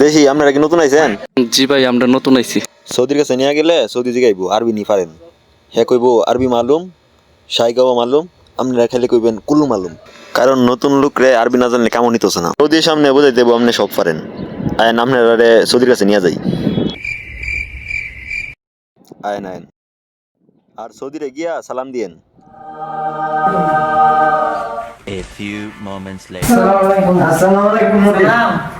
দেখি আপনারা কি নতুন আইছেন? জি ভাই আমরা নতুন আইছি। সৌদির কাছে নিয়ে গেলে সৌদি জিগাইবো আরবি নি পারেন। হ্যাঁ কইবো আরবি মালুম সাইগাও মালুম আপনারা খেলে কইবেন কুলু মালুম। কারণ নতুন লোকরে আরবি না জানলে কেমন নিতেছে না। সৌদির সামনে বোঝাই দেবো আপনি সব পারেন। আয়ন আপনারা সৌদির কাছে নিয়ে যাই। Ion ion. আর সৌদিরে গিয়া সালাম দিয়েন। A few moments later. Assalamualaikum. Assalamualaikum. Assalamualaikum.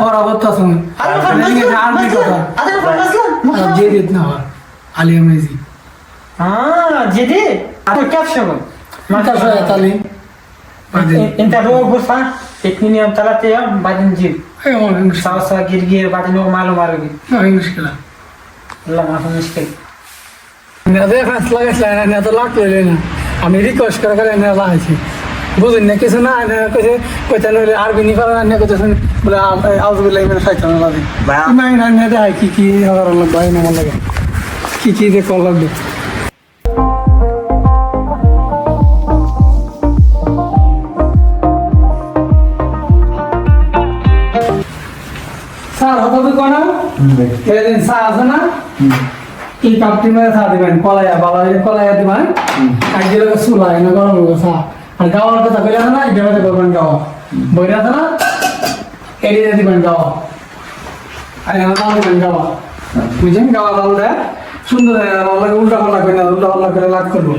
খরা বত্তা শুন আর্মি কথা জেদিত না আলিয়া মেজি হ্যাঁ জেদি আপনার ক্যাপশন মাথা সয়া তালি انت هو غرفة اتنين يوم ثلاثة يوم بعدين جيب ايوه ما في مشكلة صلصة جرجير بعدين هو معلوم عربي ما في مشكلة والله ما في مشكلة انا ضيفة طلعت لنا انا طلعت لنا عم يريكوش كركل انا ضاعت বুঝুন না কিছু না কইছে কইতে নইলে আরবি নি পারে না কইতেছেন বলে আউযুবিল্লাহি মিনাশ শাইতানির রাজিম। ইমাই না নেদে হয় কি কি হওয়ার লাগবে হয় না আমার লাগে কি কি কল লাগবে? স্যার হতো তো কোন এদিন আছে না? এই কাপটি মেরে দিবেন? কলাইয়া কলাইয়া দিবেন কাজে লোক চুলা এনে গরম লোক আর গাওয়ার কথা কইলা না এটা মধ্যে করবেন গাওয়া বইরা না এড়িয়ে দিবেন গাওয়া আর এনে নাম দিবেন গাওয়া বুঝছেন? গাওয়া দাম দেয়। সুন্দর উল্টা পাল্লা করে না উল্টা পাল্লা করে লাভ করব।